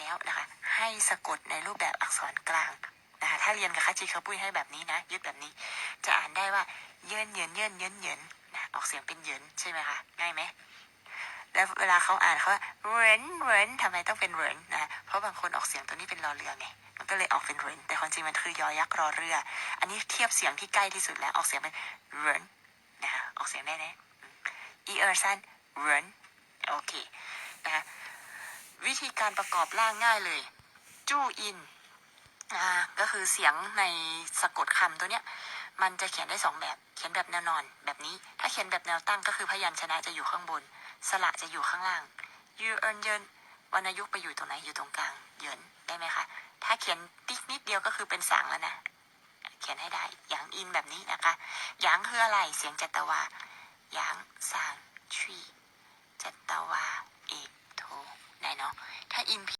แล้วนะคะ ให้สะกดในรูปแบบอักษรกลางนะคะถ้าเรียนกับคัจจิเขาปุ้ยให้แบบนี้นะ ยึดแบบนี้ จะอ่านได้ว่าเยินเยินเยินเยินเยินนะออกเสียงเป็นเยินใช่ไหมคะง่ายไหมแล้วเวลาเขาอ่านเขาว่าเหรินเหรินทำไมต้องเป็นเหรินนะเพราะบางคนออกเสียงตัวนี้เป็นรอเรือไงมันก็เลยออกเป็นเหรินแต่ความจริงมันคือยอยักษ์รอเรือ อันนี้เทียบเสียงที่ใกล้ที่สุดแล้วออกเสียงเป็นเหรินนะคะออกเสียงได้แน่อีเออร์ซันเหรินโอเค ธีการประกอบร่างง่ายเลย จู้อินอ่าก็คือเสียงในสะกดคำตัวเนี้ย มันจะเขียนได้สองแบบ เขียนแบบแนวนอน แบบนี้ ถ้าเขียนแบบแนวตั้งก็คือพยัญชนะจะอยู่ข้างบน สระจะอยู่ข้างล่างยูเอินเยินวรรณยุกต์ไปอยู่ตรงไหนอยู่ตรงกลาง เยินได้ไหมคะ ถ้าเขียนติ๊กนิดเดียวก็คือเป็นสังแล้วนะ เขียนให้ได้หยางอินแบบนี้นะคะหยางคืออะไร เสียงจัตวาหยาง ส